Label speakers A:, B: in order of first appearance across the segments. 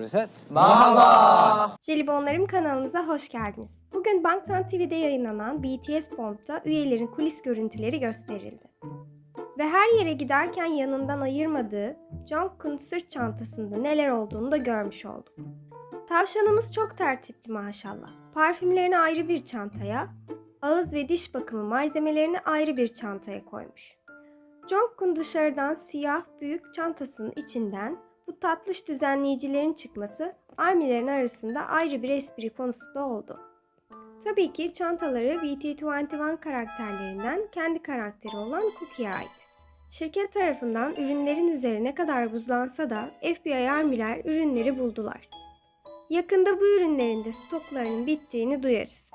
A: Reset.
B: Merhaba.
C: Jelibonlarım kanalımıza hoş geldiniz. Bugün Bangtan TV'de yayınlanan BTS Bomb'da üyelerin kulis görüntüleri gösterildi. Ve her yere giderken yanından ayırmadığı Jungkook'un sırt çantasında neler olduğunu da görmüş olduk. Tavşanımız çok tertipli maşallah. Parfümlerini ayrı bir çantaya, ağız ve diş bakımı malzemelerini ayrı bir çantaya koymuş. Jungkook'un dışarıdan siyah büyük çantasının içinden bu tatlış düzenleyicilerin çıkması armilerin arasında ayrı bir espri konusu da oldu. Tabii ki çantaları BT21 karakterlerinden kendi karakteri olan Cookie'ye ait. Şirket tarafından ürünlerin üzeri ne kadar buzlansa da FBI armiler ürünleri buldular. Yakında bu ürünlerin de stoklarının bittiğini duyarız.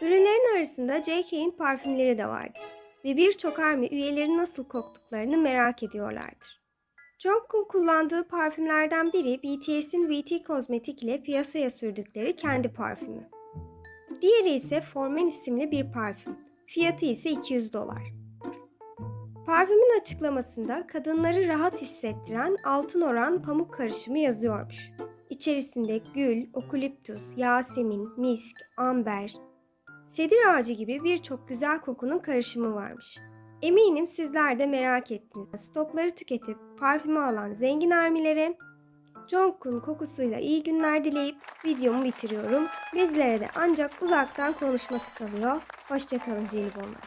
C: Ürünlerin arasında JK'in parfümleri de vardı ve birçok army üyeleri nasıl koktuklarını merak ediyorlardır. Jungkook'un kullandığı parfümlerden biri BTS'in VT Kozmetik ile piyasaya sürdükleri kendi parfümü. Diğeri ise Formen isimli bir parfüm. Fiyatı ise 200 dolar. Parfümün açıklamasında kadınları rahat hissettiren altın oran pamuk karışımı yazıyormuş. İçerisinde gül, okuliptus, yasemin, misk, amber, sedir ağacı gibi birçok güzel kokunun karışımı varmış. Eminim sizler de merak ettiniz. Stokları tüketip parfümü alan zengin armilere Jungkook'un kokusuyla iyi günler dileyip videomu bitiriyorum. Bizlere de ancak uzaktan konuşması kalıyor. Hoşçakalın jelibonlar.